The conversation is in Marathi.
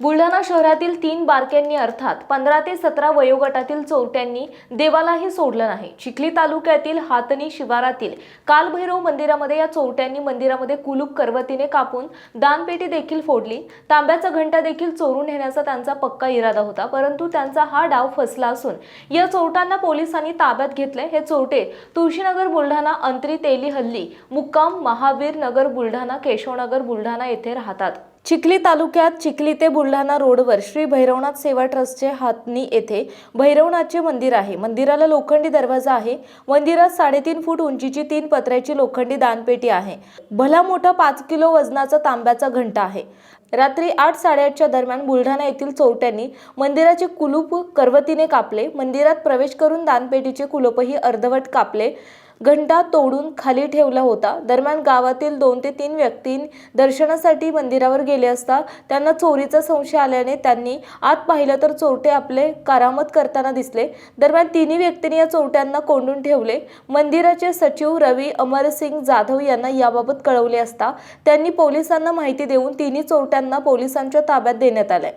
बुलढाणा शहरातील तीन बारक्यांनी अर्थात पंधरा ते सतरा वयोगटातील चोरट्यांनी देवालाही सोडलं नाही. चिखली तालुक्यातील हातणी शिवारातील कालभैरव मंदिरामध्ये या चोरट्यांनी मंदिरामध्ये कुलूप करवतीने कापून दानपेटी देखील फोडली. तांब्याचा घंटा देखील चोरून नेण्याचा त्यांचा पक्का इरादा होता. परंतु त्यांचा हा डाव फसला असून या चोरट्यांना पोलिसांनी ताब्यात घेतले. हे चोरटे तुळशीनगर बुलढाणा अंतरी तेली हल्ली मुक्काम महावीर नगर बुलढाणा केशवनगर बुलढाणा येथे राहतात. चिखली तालुक्यात चिखली ते बुलढाणा रोडवर श्री भैरवनाथ सेवा ट्रस्टचे हातनी येथे भैरवनाथचे मंदिर आहे. मंदिराला लोखंडी दरवाजा आहे. मंदिरात साडेतीन फूट उंचीची तीन पत्र्याची लोखंडी दानपेटी आहे. भला मोठा पाच किलो वजनाचा तांब्याचा घंटा आहे. रात्री आठ साडेआठच्या दरम्यान बुलढाणा येथील चोरट्यांनी मंदिराचे कुलूप करवतीने कापले. मंदिरात प्रवेश करून दानपेटीचे कुलूपही अर्धवट कापले. घंटा तोडून खाली ठेवला होता. दरम्यान गावातील दोन ते तीन व्यक्ती दर्शनासाठी मंदिरावर गेले असता त्यांना चोरीचा संशय आल्याने त्यांनी आत पाहिलं तर चोरटे आपले करामत करताना दिसले. दरम्यान तिन्ही व्यक्तींनी या चोरट्यांना कोंडून ठेवले. मंदिराचे सचिव रवी अमरसिंग जाधव यांना याबाबत कळवले असता त्यांनी पोलिसांना माहिती देऊन तिन्ही चोरट्यांना पोलिसांच्या ताब्यात देण्यात आले